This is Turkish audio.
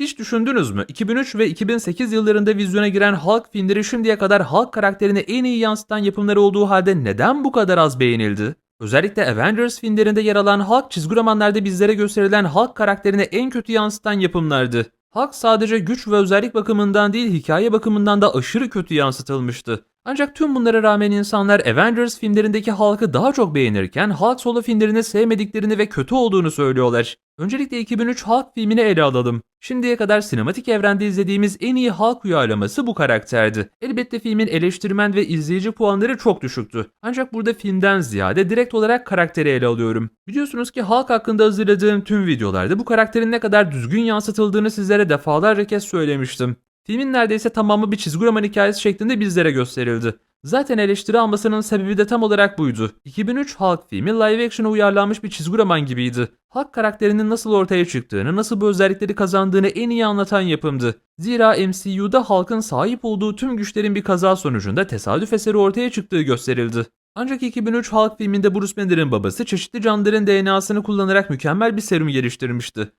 Hiç düşündünüz mü? 2003 ve 2008 yıllarında vizyona giren Hulk filmleri şimdiye kadar Hulk karakterini en iyi yansıtan yapımları olduğu halde neden bu kadar az beğenildi? Özellikle Avengers filmlerinde yer alan Hulk çizgi romanlarda bizlere gösterilen Hulk karakterini en kötü yansıtan yapımlardı. Hulk sadece güç ve özellik bakımından değil hikaye bakımından da aşırı kötü yansıtılmıştı. Ancak tüm bunlara rağmen insanlar Avengers filmlerindeki Hulk'ı daha çok beğenirken Hulk solo filmlerini sevmediklerini ve kötü olduğunu söylüyorlar. Öncelikle 2003 Hulk filmini ele alalım. Şimdiye kadar sinematik evrende izlediğimiz en iyi Hulk uyarlaması bu karakterdi. Elbette filmin eleştirmen ve izleyici puanları çok düşüktü. Ancak burada filmden ziyade direkt olarak karakteri ele alıyorum. Biliyorsunuz ki Hulk hakkında hazırladığım tüm videolarda bu karakterin ne kadar düzgün yansıtıldığını sizlere defalarca kez söylemiştim. Filmin neredeyse tamamı bir çizgi roman hikayesi şeklinde bizlere gösterildi. Zaten eleştiri almasının sebebi de tam olarak buydu. 2003 Hulk filmi live action'a uyarlanmış bir çizgi roman gibiydi. Hulk karakterinin nasıl ortaya çıktığını, nasıl bu özellikleri kazandığını en iyi anlatan yapımdı. Zira MCU'da Hulk'ın sahip olduğu tüm güçlerin bir kaza sonucunda tesadüf eseri ortaya çıktığı gösterildi. Ancak 2003 Hulk filminde Bruce Banner'ın babası çeşitli canlıların DNA'sını kullanarak mükemmel bir serum geliştirmişti.